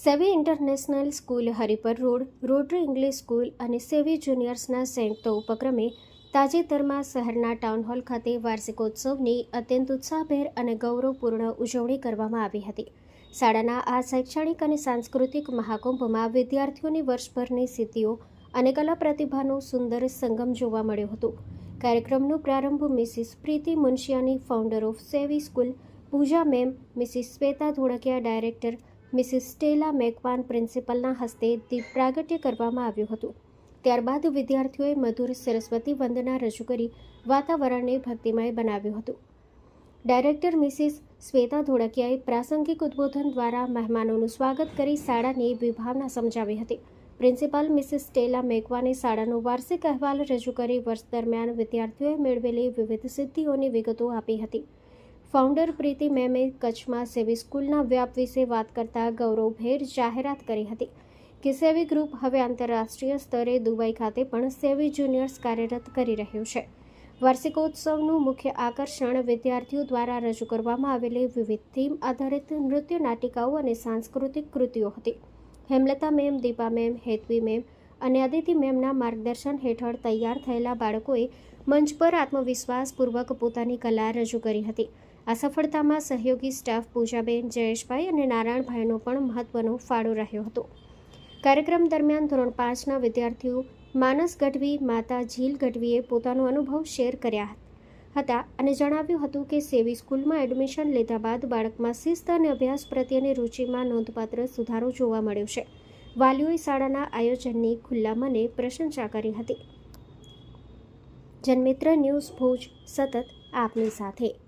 Savvy international school Haripar road rotary English school અને સેવી જુનિયર્સના સંયુક્ત ઉપક્રમે તાજેતરમાં શહેરના ટાઉન હોલ ખાતે વાર્ષિકોત્સવની અત્યંત ઉત્સાહભેર અને ગૌરવપૂર્ણ ઉજવણી કરવામાં આવી હતી. શાળાના આ શૈક્ષણિક અને સાંસ્કૃતિક મહાકુંભમાં વિદ્યાર્થીઓની વર્ષભરની સિદ્ધિઓ અને કલા પ્રતિભાનો સુંદર સંગમ જોવા મળ્યો હતો. કાર્યક્રમનો પ્રારંભ Mrs Preeti મુનશિયાની founder of Savvy school Pooja ma'am, Mrs Shweta Dholakia, director Mrs Stella Macwan પ્રિન્સિપલના હસ્તે દીપ પ્રાગટ્ય કરવામાં આવ્યું હતું. ત્યારબાદ વિદ્યાર્થીઓએ મધુર સરસ્વતી વંદના રજૂ કરી વાતાવરણને ભક્તિમય બનાવ્યું હતું. ડાયરેક્ટર મિસિસ શ્વેતા ધોળકિયાએ પ્રાસંગિક ઉદ્બોધન દ્વારા મહેમાનોનું સ્વાગત કરી શાળાની વિભાવના સમજાવી હતી. પ્રિન્સિપાલ મિસિસ સ્ટેલા મેકવાને શાળાનો વાર્ષિક અહેવાલ રજૂ કરી વર્ષ દરમિયાન વિદ્યાર્થીઓએ મેળવેલી વિવિધ સિદ્ધિઓની વિગતો આપી હતી. ફાઉન્ડર પ્રીતિ મેમે કચ્છમાં સેવી સ્કૂલના વ્યાપ વિશે વાત કરતા ગૌરવભેર જાહેરાત કરી હતી કે સેવી ગ્રુપ હવે આંતરરાષ્ટ્રીય સ્તરે દુબઈ ખાતે પણ સેવી જુનિયર્સ કાર્યરત કરી રહ્યું છે. વાર્ષિકોત્સવનું મુખ્ય આકર્ષણ વિદ્યાર્થીઓ દ્વારા રજૂ કરવામાં આવેલી વિવિધ થીમ આધારિત નૃત્ય નાટિકાઓ અને સાંસ્કૃતિક કૃતિઓ હતી. Hemlata ma'am, Deepa ma'am, Hetvi ma'am અને અદિતિ મેમના માર્ગદર્શન હેઠળ તૈયાર થયેલા બાળકોએ મંચ પર આત્મવિશ્વાસપૂર્વક પોતાની કલા રજૂ કરી હતી. આ સફળતામાં સહયોગી સ્ટાફ પૂજાબેન, જયેશભાઈ અને નારાયણભાઈનો પણ મહત્વનો ફાળો રહ્યો હતો. કાર્યક્રમ દરમિયાન ધોરણ પાંચના વિદ્યાર્થીઓ માનસ ગઢવી, માતા ઝીલ ગઢવીએ પોતાનો અનુભવ શેર કર્યા હતા અને જણાવ્યું હતું કે સેવી સ્કૂલમાં એડમિશન લીધા બાદ બાળકમાં શિસ્ત અને અભ્યાસ પ્રત્યેની રુચિમાં નોંધપાત્ર સુધારો જોવા મળ્યો છે. વાલીઓએ શાળાના આયોજનની ખુલ્લા મને પ્રશંસા કરી હતી. જનમિત્ર ન્યૂઝ ભુજ, સતત આપની સાથે.